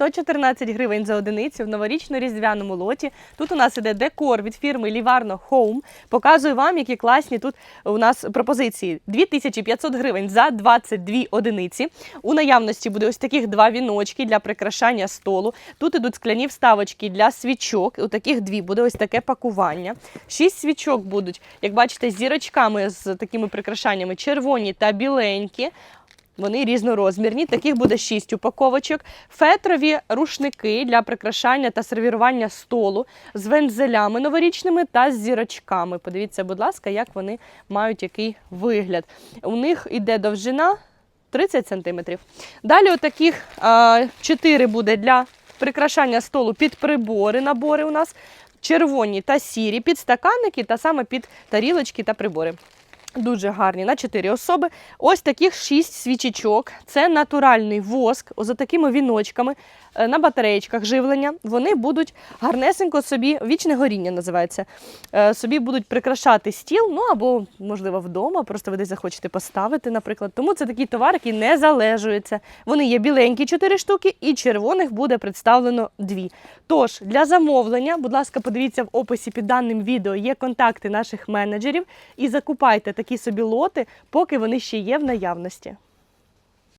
114 гривень за одиницю в новорічно-різдвяному лоті. Тут у нас іде декор від фірми Livarno Home. Показую вам, які класні тут у нас пропозиції. 2500 гривень за 22 одиниці. У наявності буде ось таких два віночки для прикрашання столу. Тут ідуть скляні вставочки для свічок. У таких дві буде ось таке пакування. Шість свічок будуть, як бачите, зірочками з такими прикрашаннями червоні та біленькі. Вони різнорозмірні. Таких буде 6 упаковочок. Фетрові рушники для прикрашання та сервірування столу з вензелями новорічними та з зірочками. Подивіться, будь ласка, як вони мають який вигляд. У них іде довжина 30 см. Далі отаких 4 буде для прикрашання столу під прибори. Набори у нас червоні та сірі, підстаканники та саме під тарілочки та прибори. Дуже гарні на 4 особи. Ось таких 6 свічечок. Це натуральний воск з такими віночками е, на батареєчках живлення. Вони будуть гарнесенько собі, вічне горіння називається. е, Собі будуть прикрашати стіл, ну або, можливо, вдома, просто ви десь захочете поставити, наприклад. Тому це такий товар, який не залежується. Вони є біленькі 4 штуки, і червоних буде представлено 2. Тож, для замовлення, будь ласка, подивіться в описі під даним відео є контакти наших менеджерів і закупайте такі собі лоти, поки вони ще є в наявності.